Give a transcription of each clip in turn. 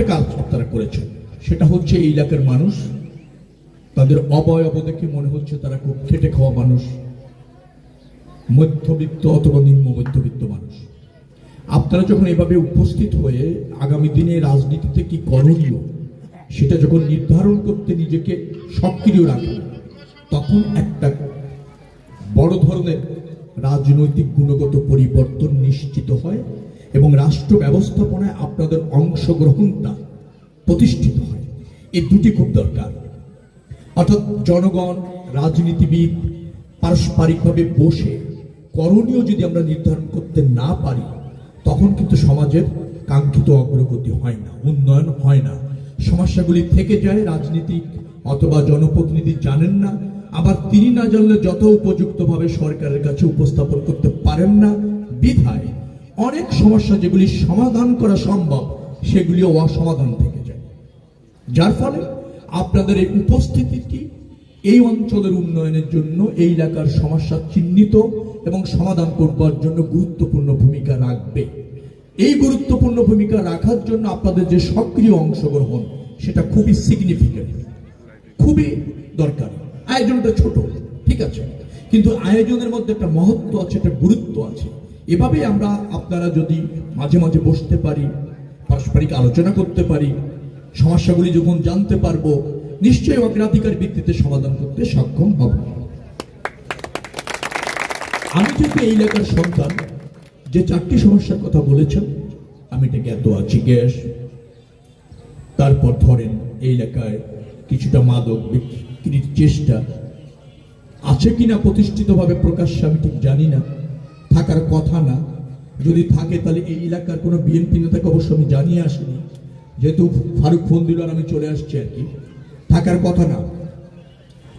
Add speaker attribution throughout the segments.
Speaker 1: আরেকটা কাজ আপনারা করেছেন। সেটা হচ্ছে এই এলাকার মানুষ, তাদের অবয়ব দেখে মনে হচ্ছে তারা খুব খেটে খাওয়া মানুষ, মধ্যবিত্ত অথবা নিম্ন মধ্যবিত্ত মানুষ। আপনারা যখন এভাবে উপস্থিত হয়ে আগামী দিনে রাজনীতিতে কি করণীয়, সেটা যখন নির্ধারণ করতে নিজেকে সক্রিয় রাখেন তখন একটা বড় ধরনের রাজনৈতিক গুণগত পরিবর্তন নিশ্চিত হয়। এবং রাষ্ট্র ব্যবস্থাপনায় আপনাদের অংশগ্রহণটা প্রতিষ্ঠিত হয়। এই দুটি খুব দরকার। অর্থাৎ জনগণ, রাজনীতিবিদ পারস্পরিকভাবে বসে করণীয় যদি আমরা নির্ধারণ করতে না পারি, তখন কিন্তু সমাজের কাঙ্ক্ষিত অগ্রগতি হয় না, উন্নয়ন হয় না। সমস্যাগুলি থেকে যায়, রাজনীতিক অথবা জনপ্রতিনিধি জানেন না, আবার তিনি না জানলে যত উপযুক্তভাবে সরকারের কাছে উপস্থাপন করতে পারেন না। বিধায় অনেক সমস্যা যেগুলি সমাধান করা সম্ভব, সেগুলিও অসমাধান থেকে যায়। যার ফলে আপনাদের এই উপস্থিতিটি এই অঞ্চলের উন্নয়নের জন্য, এই এলাকার সমস্যা চিহ্নিত এবং সমাধান করবার জন্য গুরুত্বপূর্ণ ভূমিকা রাখবে। এই গুরুত্বপূর্ণ ভূমিকা রাখার জন্য আপনাদের যে সক্রিয় অংশগ্রহণ, সেটা খুবই সিগনিফিক্যান্ট খুবই দরকার। আয়োজনটা ছোট, ঠিক আছে? কিন্তু আয়োজনের মধ্যে একটা মহত্ব আছে, একটা গুরুত্ব আছে। এভাবে আমরা আপনারা যদি মাঝে মাঝে বসতে পারি, পারস্পরিক আলোচনা করতে পারি, সমস্যাগুলি যখন জানতে পারব, নিশ্চয়ই অগ্রাধিকার ভিত্তিতে সমাধান করতে সক্ষম হব। আমি যেহেতু এই এলাকার সন্তান, যে চারটি সমস্যার কথা বলেছেন, আমি এটাকে এত আছি গ্যাস। তারপর ধরেন এই এলাকায় কিছুটা মাদক বিক্রির চেষ্টা আছে কিনা প্রতিষ্ঠিতভাবে প্রকাশ্যে আমি ঠিক জানি না। থাকার কথা না। যদি থাকে তাহলে এই এলাকার কোনো বিএনপি নেতাকে অবশ্য আমি জানিয়ে আসিনি। যেহেতু ফারুক ফোন দিল আর আমি চলে আসছি আর কি। থাকার কথা না।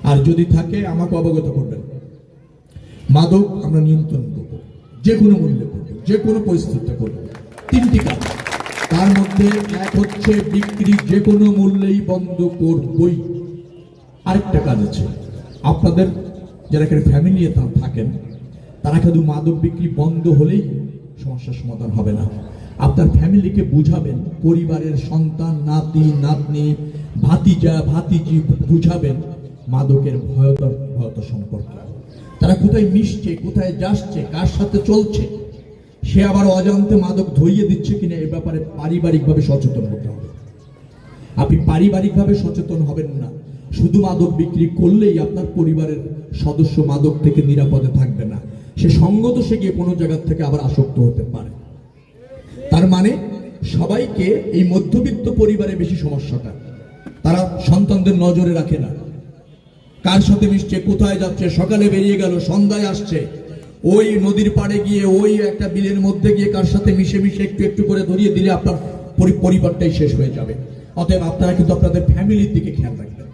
Speaker 1: আর যদি থাকে, আমাকে অবগত করবেন। মাদক আমরা নিয়ন্ত্রণ করব। যে কোনো মূল্যে করব। যে কোনো পরিস্থিতিতে করব। তিনটি কাজ। তার মধ্যে এক হচ্ছে বিক্রি যে কোনো মূল্যেই বন্ধ করবই। আরেকটা কাজ আছে। আপনাদের, যারা এখানে ফ্যামিলি থাকেন তারা শুধু মাদক বিক্রি বন্ধ হলেই সমস্যার সমাধান হবে না। আপনার ফ্যামিলিকে বুঝাবেন, পরিবারের সন্তান, নাতি, নাতনি, ভাতিজা, ভাতিজি বুঝাবেন মাদকের ভয়তর ভয়তর সম্পর্ক। তারা কোথায় মিশছে, কোথায় যাচ্ছে, কার সাথে চলছে, সে আবার অজান্তে মাদক ধরিয়ে দিচ্ছে কিনা এ ব্যাপারে পারিবারিকভাবে সচেতন হতে হবে। আপনি পারিবারিকভাবে সচেতন হবেন না। শুধু মাদক বিক্রি করলেই আপনার পরিবারের সদস্য মাদক থেকে নিরাপদে থাকবে না। সে সঙ্গত সে গিয়ে কোনো জায়গার থেকে আবার আসক্ত হতে পারে। তার মানে সবাইকে এই মধ্যবিত্ত পরিবারে বেশি সমস্যাটা। তারা সন্তানদের নজরে রাখে না। কার সাথে মিশছে, কোথায় যাচ্ছে, সকালে বেরিয়ে গেল, সন্ধ্যায় আসছে, ওই নদীর পাড়ে গিয়ে, ওই একটা বিলের মধ্যে গিয়ে কার সাথে মিশে মিশে একটু একটু করে ধরিয়ে দিলে আপনার পরি- পরিবারটাই শেষ হয়ে যাবে। অতএব আপনারা কিন্তু আপনাদের ফ্যামিলির দিকে খেয়াল রাখবেন।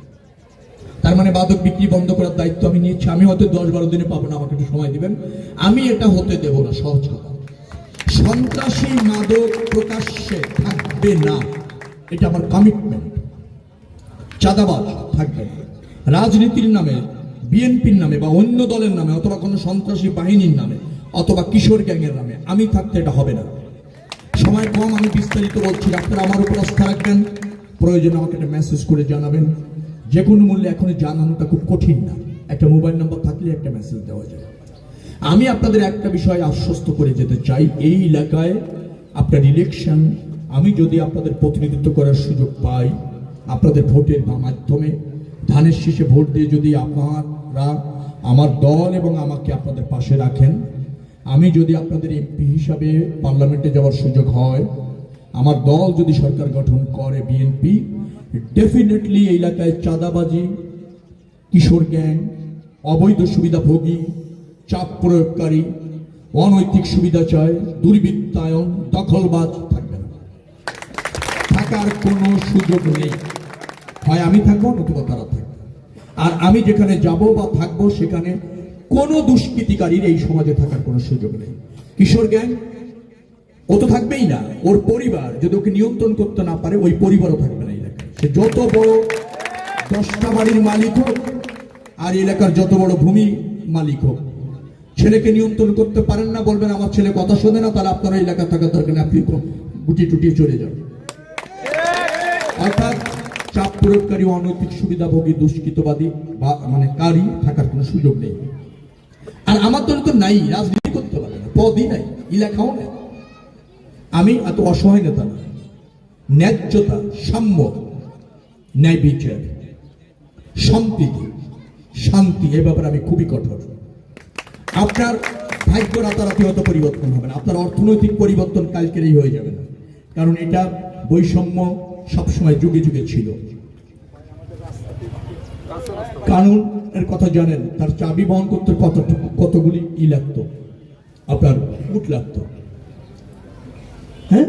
Speaker 1: তার মানে বাদক বিক্রি বন্ধ করার দায়িত্ব আমি নিয়েছি। আমি হয়তো দশ বারো দিনে পাবো না, আমাকে একটু সময় দিবেন। আমি এটা হতে দেব না, সহজ কথা। সন্ত্রাসী মাদক প্রকাশ্যে থাকবে না। এটা আমার কমিটমেন্ট চাঁদাবাজ থাকবে রাজনীতির নামে, বিএনপির নামে বা অন্য দলের নামে অথবা কোনো সন্ত্রাসী বাহিনীর নামে অথবা কিশোর গ্যাংয়ের নামে আমি থাকতে এটা হবে না। সময় কম, আমি বিস্তারিত বলছি। আপনারা আমার উপর আস্থা রাখবেন। প্রয়োজন আমাকে একটা মেসেজ করে জানাবেন। যে কোনো মূল্যে এখন জানানোটা খুব কঠিন না। একটা মোবাইল নাম্বার থাকলে একটা মেসেজ দেওয়া যায়। আমি আপনাদের একটা বিষয় আশ্বস্ত করে যেতে চাই, এই এলাকায় আপনার ইলেকশন আমি যদি আপনাদের প্রতিনিধিত্ব করার সুযোগ পাই, আপনাদের ভোটের মাধ্যমে, ধানের শীষে ভোট দিয়ে যদি আপনারা আমার দল এবং আমাকে আপনাদের পাশে রাখেন, আমি যদি আপনাদের এমপি হিসাবে পার্লামেন্টে যাওয়ার সুযোগ হয়, আমার দল যদি সরকার গঠন করে, বিএনপি ডেফিনেটলি এই এলাকায় চাঁদাবাজি, কিশোর গ্যাং, অবৈধ সুবিধাভোগী, চাপ প্রয়োগকারী, অনৈতিক সুবিধা চায় দুর্বৃত্তায়ন, দখলবাজ থাকবে না। থাকার কোনো সুযোগ নেই। হয় আমি থাকব, নতুবা তারা থাকবে। আর আমি যেখানে যাব বা থাকব, সেখানে কোনো দুষ্কৃতিকারীর এই সমাজে থাকার কোনো সুযোগ নেই। কিশোর গ্যাং, ও তো থাকবেই না। ওর পরিবার, যদি ওকে নিয়ন্ত্রণ করতে না পারে, ওই পরিবারও থাকবে না যত বড় দশটা বাড়ির মালিক হোক আর এলাকার যত বড় ভূমি মালিক হোক, ছেলেকে নিয়ন্ত্রণ করতে পারেন না, বলবেন, আমার ছেলে কথা শোনে না, তাহলে আপনারা এলাকা থাকার দরকার আপনি গুটি টুটিয়ে চলে যান। অর্থাৎ চাপ প্রয়োগকারী অনৈতিক সুবিধাভোগী, দুষ্কৃতবাদী বা মানে কারি থাকার কোনো সুযোগ নেই। আর আমার দল তো নাই, রাজনীতি করতে পারে না, পদই নাই এলাকাও নেই। আমি এত অসহায় নেতা ন্যায্যতা, সাম্য ন্যায় বিচার সম্প্রীতি শান্তি, এ ব্যাপারে আমি খুবই কঠোর। আপনার ভাগ্য রাতারাতি হয়তো পরিবর্তন হবে না। আপনার অর্থনৈতিক পরিবর্তন কালকেরই হয়ে যাবে না। কারণ এটা বৈষম্য সবসময় যুগে যুগে ছিল। কানুন এর কথা জানেন, তার চাবি বহন করতে কতটুকু কতগুলি ই লাগতো? আপনার উট লাগতো। হ্যাঁ?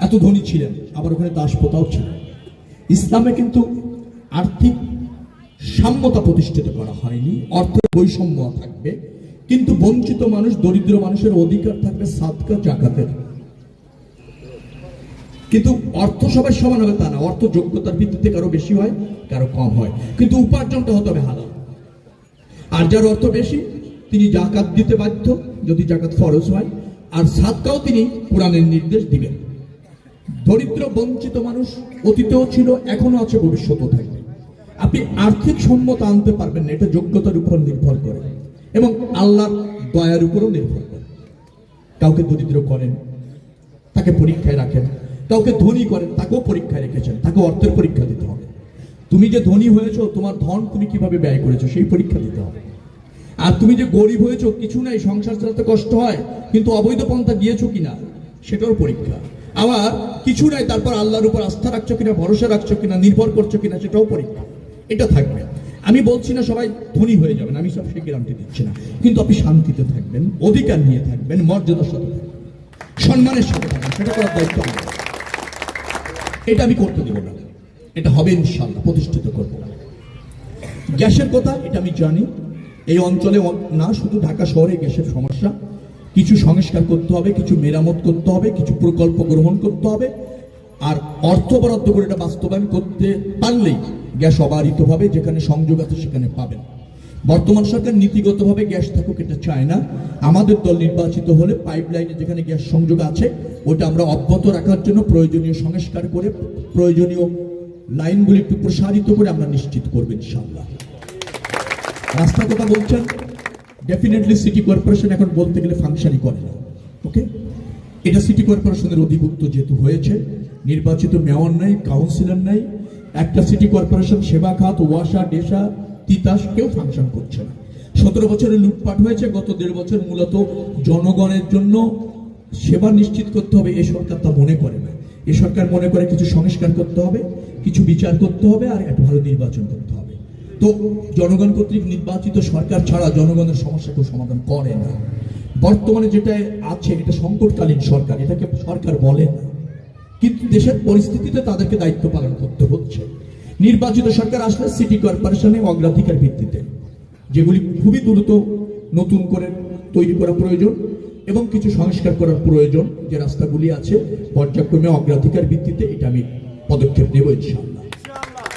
Speaker 1: এত ধনী ছিলেন, আবার ওখানে দাস দাসপ্রথাও ছিল। ইসলামে কিন্তু আর্থিক সাম্যতা প্রতিষ্ঠিত করা হয়নি, অর্থ বৈষম্য থাকবে, কিন্তু বঞ্চিত মানুষ, দরিদ্র মানুষের অধিকার থাকবে সাদকা জাকাতের। কিন্তু অর্থ সবাই সমান হবে তা না, অর্থ যোগ্যতার ভিত্তিতে কারও বেশি হয়, কারও কম হয়। কিন্তু উপার্জনটা হতে হবে হালাল। আর যার অর্থ বেশি, তিনি জাকাত দিতে বাধ্য, যদি জাকাত ফরজ হয়, আর সাদকাও তিনি কোরআনের নির্দেশ দিবেন। দরিদ্র, বঞ্চিত মানুষ অতীতেও ছিল, এখনও আছে, ভবিষ্যতেও থাকবে। আপনি আর্থিক সম্মত আনতে পারবেন না, এটা যোগ্যতার উপর নির্ভর করে। এবং আল্লাহর দয়ার উপরও নির্ভর করে। কাউকে দরিদ্র করেন, তাকে পরীক্ষায় রাখেন। কাউকে ধনী করেন, তাকেও পরীক্ষায় রেখেছেন, তাকে অর্থের পরীক্ষা দিতে হবে। তুমি যে ধনী হয়েছো, তোমার ধন তুমি কীভাবে ব্যয় করেছ, সেই পরীক্ষা দিতে হবে। আর তুমি যে গরিব হয়েছো, কিছু নাই, সংসার চালাতে কষ্ট হয়, কিন্তু অবৈধ পন্থা গিয়েছো কিনা সেটাও পরীক্ষা। আবার কিছু নাই, তারপর আল্লাহর উপর আস্থা রাখছো কিনা, ভরসা রাখছো কিনা, নির্ভর করছ কিনা, সেটাও পরীক্ষা। এটা থাকবে। আমি বলছি না সবাই ধনী হয়ে যাবেন, আমি সব সে গ্যারান্টি দিচ্ছি না। কিন্তু আপনি শান্তিতে থাকবেন, অধিকার নিয়ে থাকবেন, মর্যাদার সাথে থাকবেন, সম্মানের সাথে থাকবেন, সেটা করার দায়িত্ব এটা আমি করতে দেবো না। এটা হবে ইনশাল্লাহ প্রতিষ্ঠিত করব গ্যাসের কথা, এটা আমি জানি। এই অঞ্চলে না, শুধু ঢাকা শহরে গ্যাসের সমস্যা কিছু সংস্কার করতে হবে, কিছু মেরামত করতে হবে, কিছু প্রকল্প গ্রহণ করতে হবে। আর অর্থ বরাদ্দ করে এটা বাস্তবায়ন করতে পারলেই গ্যাস অবারিতভাবে যেখানে সংযোগ আছে সেখানে পাবেন। বর্তমান সরকার নীতিগতভাবে গ্যাস থাকুক এটা চায় না। আমাদের দল নির্বাচিত হলে পাইপলাইনে যেখানে গ্যাস সংযোগ আছে, ওটা আমরা অব্যাহত রাখার জন্য প্রয়োজনীয় সংস্কার করে, প্রয়োজনীয় লাইনগুলি একটু প্রসারিত করে আমরা নিশ্চিত করব ইনশাল্লাহ রাস্তার কথা বলছেন ডেফিনেটলি সিটি কর্পোরেশন এখন বলতে গেলে ফাংশনই করে না ওকে এটা সিটি কর্পোরেশনের অধিভুক্ত যেহেতু হয়েছে, নির্বাচিত মেয়র নাই কাউন্সিলর নাই, একটা সিটি কর্পোরেশন সেবা খাত, ওয়াসা, ডেসা, তিতাস কেউ ফাংশন করছে না। সতেরো বছরে লুটপাট হয়েছে, গত দেড় বছর মূলত জনগণের জন্য সেবা নিশ্চিত করতে হবে, এ সরকার তা মনে করে না। এ সরকার মনে করে কিছু সংস্কার করতে হবে, কিছু বিচার করতে হবে, আর একটা ভালো নির্বাচন করতে হবে। তো জনগণ কর্তৃক নির্বাচিত সরকার ছাড়া জনগণের সমস্যা কেউ সমাধান করে না। বর্তমানে যেটা আছে, এটা সংকটকালীন সরকার, এটাকে সরকার বলে না। কিন্তু দেশের পরিস্থিতিতে তাদেরকে দায়িত্ব পালন করতে হচ্ছে। নির্বাচিত সরকার আসলে সিটি কর্পোরেশনে অগ্রাধিকার ভিত্তিতে, যেগুলি খুবই দ্রুত নতুন করে তৈরি করা প্রয়োজন এবং কিছু সংস্কার করার প্রয়োজন, যে রাস্তাগুলি আছে, পর্যায়ক্রমে অগ্রাধিকার ভিত্তিতে এটা আমি পদক্ষেপ নেব ইনশাআল্লাহ।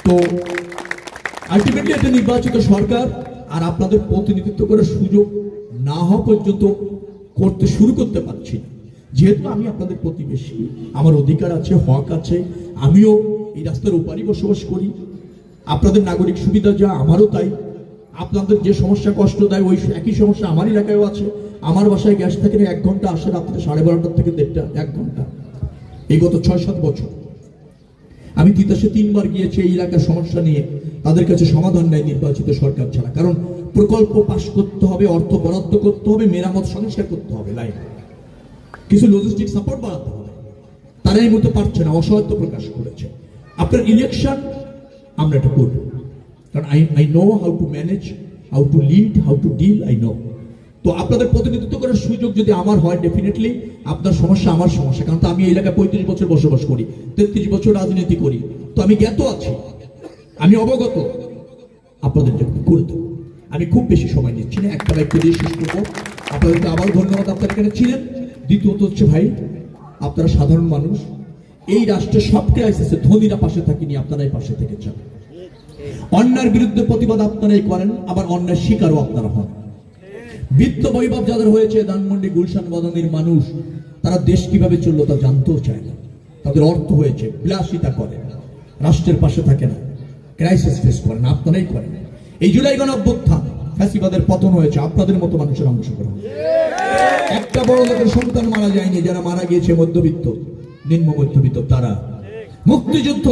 Speaker 1: তো আলটিমেটলি একটা নির্বাচিত সরকার আর আপনাদের প্রতিনিধিত্ব করার সুযোগ না হওয়া পর্যন্ত করতে শুরু করতে পারছি যেহেতু আমি আপনাদের প্রতিবেশী, আমার অধিকার আছে, হক আছে, আমিও এই রাস্তার ওপারই বসবাস করি। আপনাদের নাগরিক সুবিধা যা, আমারও তাই। আপনাদের যে সমস্যা কষ্ট দেয়, ওই একই সমস্যা আমার এলাকায়ও আছে। আমার বাসায় গ্যাস থাকে না, এক ঘণ্টা আসে রাত্রে সাড়ে বারোটার থেকে দেড়টা, এক ঘণ্টা। এই গত ছয় সাত বছর। আমি তিতাসে তিনবার গিয়েছি এই এলাকার সমস্যা নিয়ে। তাদের কাছে সমাধান নেয় নির্বাচিত সরকার ছাড়া। কারণ প্রকল্প পাশ করতে হবে, অর্থ বরাদ্দ করতে হবে, মেরামত সংস্কার করতে হবে, লাইন। কিছু লজিস্টিক সাপোর্ট বাড়াতে হবে। তারা এই মতো পারছে না, অসহায়ত্ব প্রকাশ করেছে। আপনার ইলেকশন আমরা এটা করব। কারণ I I know how to manage how to lead how to deal I know তো আপনাদের প্রতিনিধিত্ব করার সুযোগ যদি আমার হয় ডেফিনেটলি আপনার সমস্যা আমার সমস্যা। কারণ তো আমি এলাকায় পঁয়ত্রিশ বছর বসবাস করি, তেত্রিশ বছর রাজনীতি করি। তো আমি জ্ঞাত আছি। আমি অবগত। আপনাদের জন্য করে দেবো। আমি খুব বেশি সময় নিচ্ছি না একটা বাক্য দিয়ে শেষ করব। আপনাদেরকে আবার ধন্যবাদ, আপনারা এখানে ছিলেন? দ্বিতীয়ত হচ্ছে ভাই, আপনারা সাধারণ মানুষ। এই রাষ্ট্রের সব ক্রাইসিসে ধনীরা পাশে থাকিনি, আপনারাই পাশে থেকেছেন। অন্যায়ের বিরুদ্ধে প্রতিবাদ আপনারাই করেন, আবার অন্যায় শিকারও আপনারা হন। বৃত্ত বৈভব যাদের হয়েছে, ধানমন্ডি গুলশান বাদানির মানুষ, তারা দেশ কীভাবে চলল তা জানতেও চায় না। তাদের অর্থ হয়েছে, বিলাসিতা করে। রাষ্ট্রের পাশে থাকে না। ক্রাইসিস ফেস করেন আপনারাই করেন। এই জুলাই গণ অভ্যুত্থান ফ্যাসিবাদের পতন হয়েছে, আপনাদের মতো মানুষের অংশগ্রহণ। একটা বড় লোকের সন্তান মারা যায়নি, যারা মারা গিয়েছে মধ্যবিত্ত, নিম্ন মধ্যবিত্ত, তারা। মুক্তিযুদ্ধ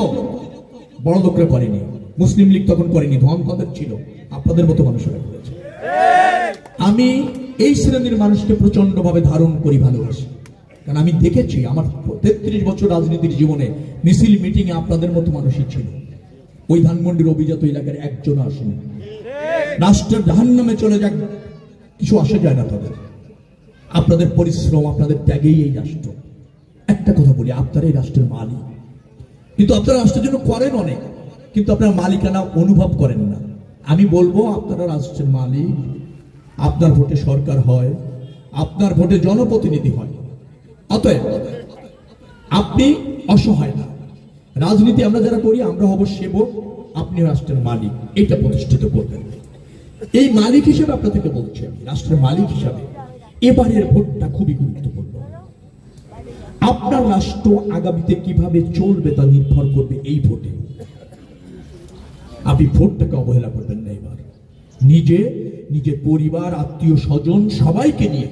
Speaker 1: বড় লোকরা করেনি, মুসলিম লীগ তখন করেনি ধন তাদের ছিল, আপনাদের মতো মানুষেরা করেছে। আমি এই শ্রেণির মানুষকে প্রচণ্ড ভাবে ধারণ করি, ভালোবাসি। কারণ আমি দেখেছি, আমার তেত্রিশ বছর রাজনীতির জীবনে মিছিল মিটিং এ আপনাদের মতো মানুষই ছিল। ওই ধানমন্ডির অভিজাত এলাকার একজন আসেনি। রাষ্ট্রের জাহান্নামে চলে যাক, কিছু আসে যায় না তাদের। আপনাদের পরিশ্রম, আপনাদের ত্যাগেই এই রাষ্ট্র। একটা কথা বলি, আপনারা এই রাষ্ট্রের মালিক। কিন্তু আপনারা রাষ্ট্রের জন্য করেন অনেক, কিন্তু আপনার মালিকানা অনুভব করেন না। আমি বলব, আপনারা রাষ্ট্রের মালিক, আপনার ভোটে সরকার হয়, আপনার ভোটে জনপ্রতিনিধি হয়। অতএব, আপনি অসহায় না। রাজনীতি আমরা যারা করি, আমরা হব সেবক, আপনি রাষ্ট্রের মালিক। এটা প্রতিষ্ঠিত করবেন। এই মালিক হিসেবে আপনাদেরকে বলছি আমি, রাষ্ট্রের মালিক হিসাবে এবারের ভোটটা খুবই গুরুত্বপূর্ণ। আপনার রাষ্ট্র আগামীতে কীভাবে চলবে তা নির্ভর করবে এই ভোটে। আপনি ভোটটাকে অবহেলা করবেন না এবার। নিজে, নিজের পরিবার, আত্মীয় স্বজন, সবাইকে নিয়ে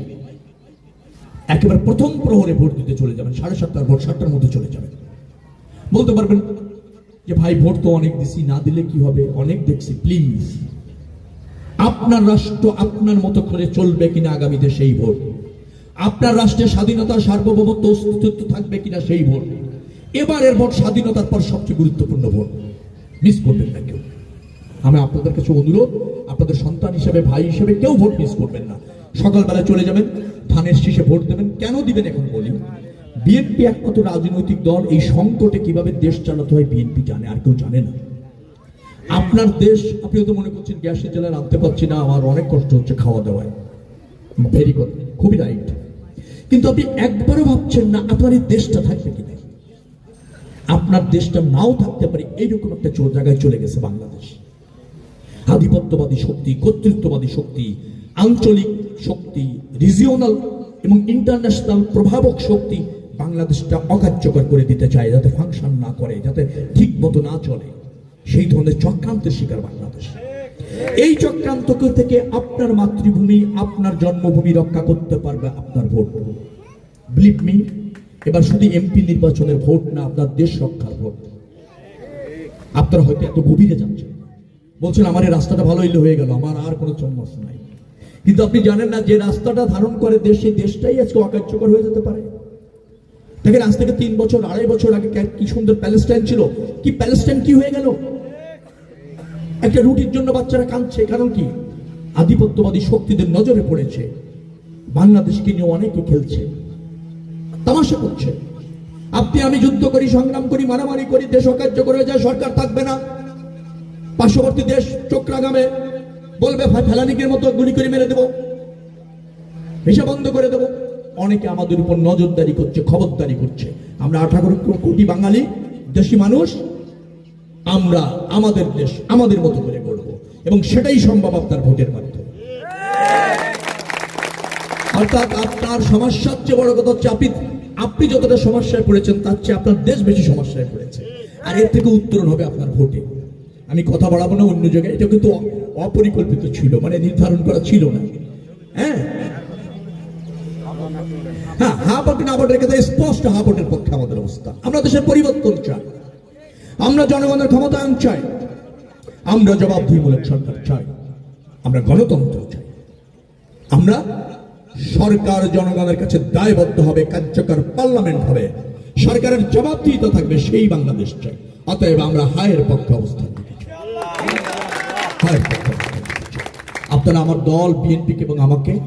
Speaker 1: একেবারে প্রথম প্রহরে ভোট দিতে চলে যাবেন, সাড়ে সাতটার ভোট, সাতটার মধ্যে চলে যাবেন। বলতে পারবেন যে ভাই, ভোট তো অনেক দিছি, না দিলে কি হবে? অনেক দেখছি প্লিজ আপনার রাষ্ট্র আপনার মতো করে চলবে কিনা আগামীতে সেই ভোট? আপনার রাষ্ট্রের স্বাধীনতা, সার্বভৌমত্ব, অস্তিত্ব থাকবে কিনা সেই ভোট? এবারের ভোট স্বাধীনতার পর সবচেয়ে গুরুত্বপূর্ণ ভোট। মিস করবেন না কেউ। আমি আপনাদের কাছে অনুরোধ, আপনাদের সন্তান হিসেবে, ভাই হিসেবে কেউ ভোট মিস করবেন না। সকালবেলা চলে যাবেন, ধানের শীষে ভোট দেবেন। কেন দিবেন এখন বলি? বিএনপি একমাত্র রাজনৈতিক দল, এই সংকটে কীভাবে দেশ চালাতে হয় বিএনপি জানে, আর কেউ জানে না। আপনার দেশ আপনি হয়তো মনে করছেন গ্যাসের জেলায় আনতে পারছি না, আমার অনেক কষ্ট হচ্ছে খাওয়া দাওয়ায়। ভেরি গুড, খুবই রাইট। কিন্তু আপনি একবারও ভাবছেন না, আপনার এই দেশটা থাকবে কি কিনা? আপনার দেশটা নাও থাকতে পারে, এইরকম একটা চোর জায়গায় চলে গেছে বাংলাদেশ। আধিপত্যবাদী শক্তি, কর্তৃত্ববাদী শক্তি, আঞ্চলিক শক্তি রিজিওনাল এবং ইন্টারন্যাশনাল প্রভাবক শক্তি বাংলাদেশটা অকার্যকর করে দিতে চায়, যাতে ফাংশন না করে, যাতে ঠিক মতো না চলে। সেই ধরনের চক্রান্তের শিকার বাংলাদেশ। এই চক্রান্ত থেকে আপনার মাতৃভূমি, আপনার জন্মভূমি রক্ষা করতে পারবে আপনার ভোট। বিলিভ মি এবার শুধু এমপি নির্বাচনের ভোট না, আপনার দেশ রক্ষার ভোট। আপনারা হয়তো এত গভীরে যাচ্ছেন বলছেন, আমার এই রাস্তাটা ভালো হইলে হয়ে গেল, আমার আর কোনো চম্মস নাই। কিন্তু আপনি জানেন না, যে রাস্তাটা ধারণ করে দেশ সেই দেশটাই আজকে অকার্যকর হয়ে যেতে পারে। দেখেন, আজ থেকে তিন বছর, আড়াই বছর আগে কি সুন্দর প্যালেস্টাইন ছিল। কি প্যালেস্টাইন কি হয়ে গেল? একটা রুটির জন্য বাচ্চারা কাঁদছে, কারণ কি? আধিপত্যবাদী শক্তিদের নজরে পড়েছে। বাংলাদেশকে নিয়ে অনেকে খেলছে, তামাশা করছে। আপনি, আমি যুদ্ধ করি, সংগ্রাম করি, মারামারি করি, দেশ অকার্য করে যায়, সরকার থাকবে না। পার্শ্ববর্তী দেশ চোখরাগামে বলবে ফেলানিকের মতো গুলি করে মেরে দেব, ভিসা বন্ধ করে দেব। অনেকে আমাদের উপর নজরদারি করছে, খবরদারি করছে। আমরা আঠারো কোটি বাঙালি, দেশি মানুষ, আমরা আমাদের দেশ আমাদের মতো করে গড়ব। এবং সেটাই সম্ভব আপনার ভোটের মাধ্যমে। অর্থাৎ আপনার সমস্যার চেয়ে বড় কথা হচ্ছে আপনি আপনি যতটা সমস্যায় পড়েছেন, তার চেয়ে আপনার দেশ বেশি সমস্যায় পড়েছে। আর এর থেকে উত্তরণ হবে আপনার ভোটে। আমি কথা বাড়াবো না, অন্য জায়গায়। এটা কিন্তু অপরিকল্পিত ছিল মানে নির্ধারণ করা ছিল না। হ্যাঁ? হ্যাঁ পক্ষে আমাদের অবস্থা। আমরা দেশের পরিবর্তন চাই। আমরা জনগণের ক্ষমতায়ন চাই। আমরা জবাবদিহিমূলক সরকার চাই। আমরা গণতন্ত্র চাই। আমরা সরকার জনগণের কাছে দায়বদ্ধ হবে, কার্যকর পার্লামেন্ট হবে। সরকারের জবাবদিহিতা থাকবে, সেই বাংলাদেশ চাই। অতএব আমরা হায়ের পক্ষে অবস্থান। আপনারা আমার দল বিএনপিকে এবং আমাকে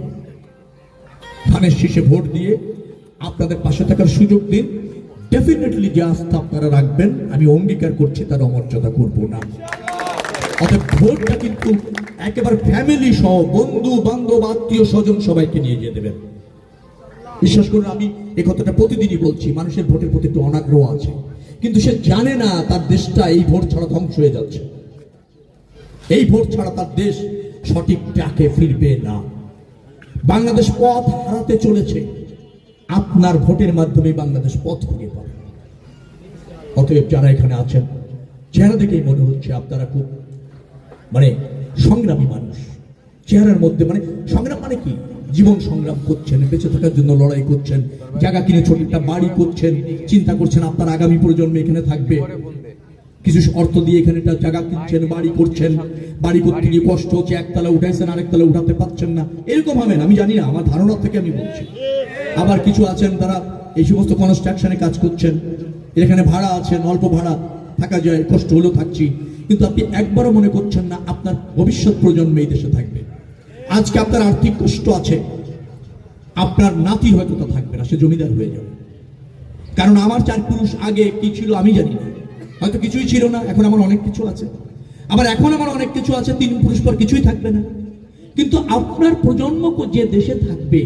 Speaker 1: ধানের শীষে ভোট দিয়ে আপনাদের পাশে থাকার সুযোগ দিন। ডেফিনেটলি যে আস্থা আপনারা রাখবেন। আমি অঙ্গীকার করছি, তার অমর্যাদা করব না। অতএব ভোটটা কিন্তু একেবারে ফ্যামিলি সহ বন্ধু, বান্ধব, আত্মীয়, স্বজন সবাইকে নিয়ে যেতে দেবেন। বিশ্বাস করুন, আমি এই কথাটা প্রতিদিনই বলছি, মানুষের ভোটের প্রতি একটু অনাগ্রহ আছে। কিন্তু সে জানে না তার দেশটা এই ভোট ছাড়া ধ্বংস হয়ে যাচ্ছে। এই ভোট ছাড়া তার দেশ সঠিক ট্র্যাকে ফিরবে না। বাংলাদেশ পথ হারাতে চলেছে। আপনার ভোটের মাধ্যমে বাংলাদেশ পথ ফিরে পাবে অতএব যারা এখানে আছেন, চেহারা দেখেই মনে হচ্ছে আপনারা খুব মানে সংগ্রামী মানুষ। চেহারার মধ্যে মানে সংগ্রাম মানে কি? জীবন সংগ্রাম করছেন, বেঁচে থাকার জন্য লড়াই করছেন, জায়গা কিনে ছোট একটা বাড়ি করছেন, চিন্তা করছেন আপনার আগামী প্রজন্ম এখানে থাকবে। কিছু অর্থ দিয়ে এখানে একটা জায়গা কিনছেন, বাড়ি করছেন। বাড়ি করতে গিয়ে কষ্ট হচ্ছে, একতলা উঠাইছেন, আরেকতলা উঠাতে পারছেন না। এরকম হবেন আমি জানি না, আমার ধারণা থেকে আমি বলছি। আবার কিছু আছেন তারা এই সমস্ত কনস্ট্রাকশনে কাজ করছেন। এখানে ভাড়া আছেন অল্প ভাড়া, থাকা যায়, কষ্ট হলেও থাকছি। কিন্তু আপনি একবারও মনে করছেন না, আপনার ভবিষ্যৎ প্রজন্ম এই দেশে থাকবে। আজকে আপনার আর্থিক কষ্ট আছে, আপনার নাতি হয়তো তা থাকবে না, সে জমিদার হয়ে যাবে। কারণ আমার চার পুরুষ আগে কি ছিল আমি জানি না। হয়তো কিছুই ছিল না, এখন আমার অনেক কিছু আছে। আবার এখন আমার অনেক কিছু আছে, তিন পুরুষ পর কিছুই থাকবে না। কিন্তু আপনার প্রজন্ম যে দেশে থাকবে,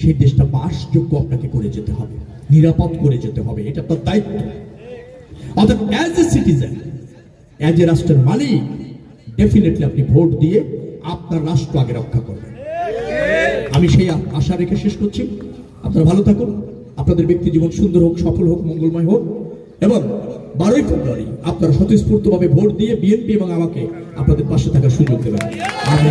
Speaker 1: সেই দেশটা বাসযোগ্য আপনাকে করে যেতে হবে, নিরাপদ করে যেতে হবে, এটা আপনার দায়িত্ব। অর্থাৎ as a citizen as a রাষ্ট্রের মালিক ডেফিনেটলি আপনি ভোট দিয়ে আপনার রাষ্ট্র আগে রক্ষা করবেন। আমি সেই আশা রেখে শেষ করছি। আপনারা ভালো থাকুন। আপনাদের ব্যক্তি জীবন সুন্দর হোক, সফল হোক, মঙ্গলময় হোক। এবং বারোই ফেব্রুয়ারি আপনারা স্বতঃস্ফূর্তভাবে ভোট দিয়ে বিএনপি এবং আমাকে আপনাদের পাশে থাকার সুযোগ দেবেন। আমি